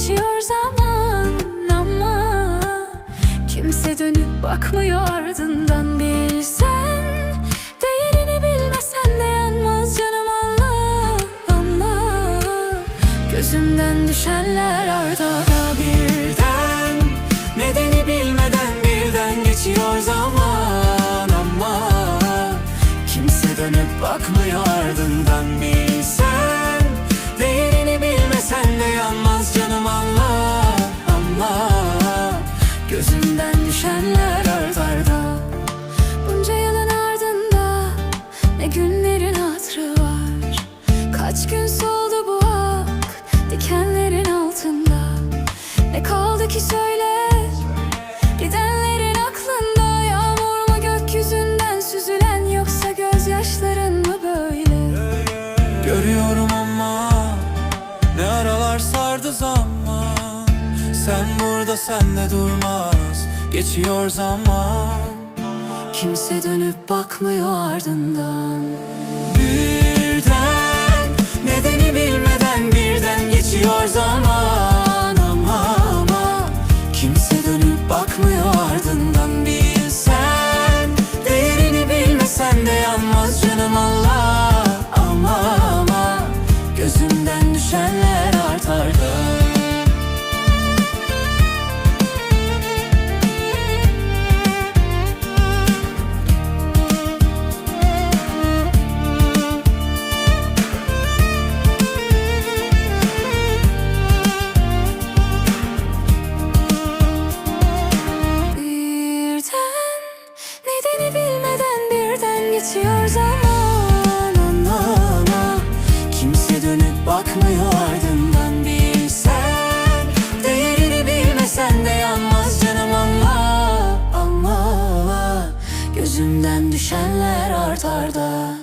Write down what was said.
geçiyor zaman ama Kimse dönüp bakmıyor ardından. Bilsen Değerini bilmesen de yanmaz canım Allah ama Gözümden düşenler ardada birden Nedeni bilmeden birden geçiyor zaman ama Kimse dönüp bakmıyor ardından. Bilsen Değerini düşenler art arda Bunca yılın ardında ne günlerin hatırı var? Kaç gün soldu bu ak dikenlerin altında? Ne kaldı ki söyle? Gidenlerin aklında Yağmur mu gökyüzünden süzülen yoksa gözyaşların mı böyle? Görüyorum ama Ne aralar sardı zaman? Sen burada sen de durmaz Geçiyor zaman. Kimse dönüp bakmıyor ardından. Birden Nedeni bilmeden birden geçiyor zaman nedeni bilmeden birden geçiyor zaman. Ama kimse dönüp bakmıyor ardından bilsen. Değerini bilmesen de yanmaz canım anla Anla. Gözümden düşenler art arda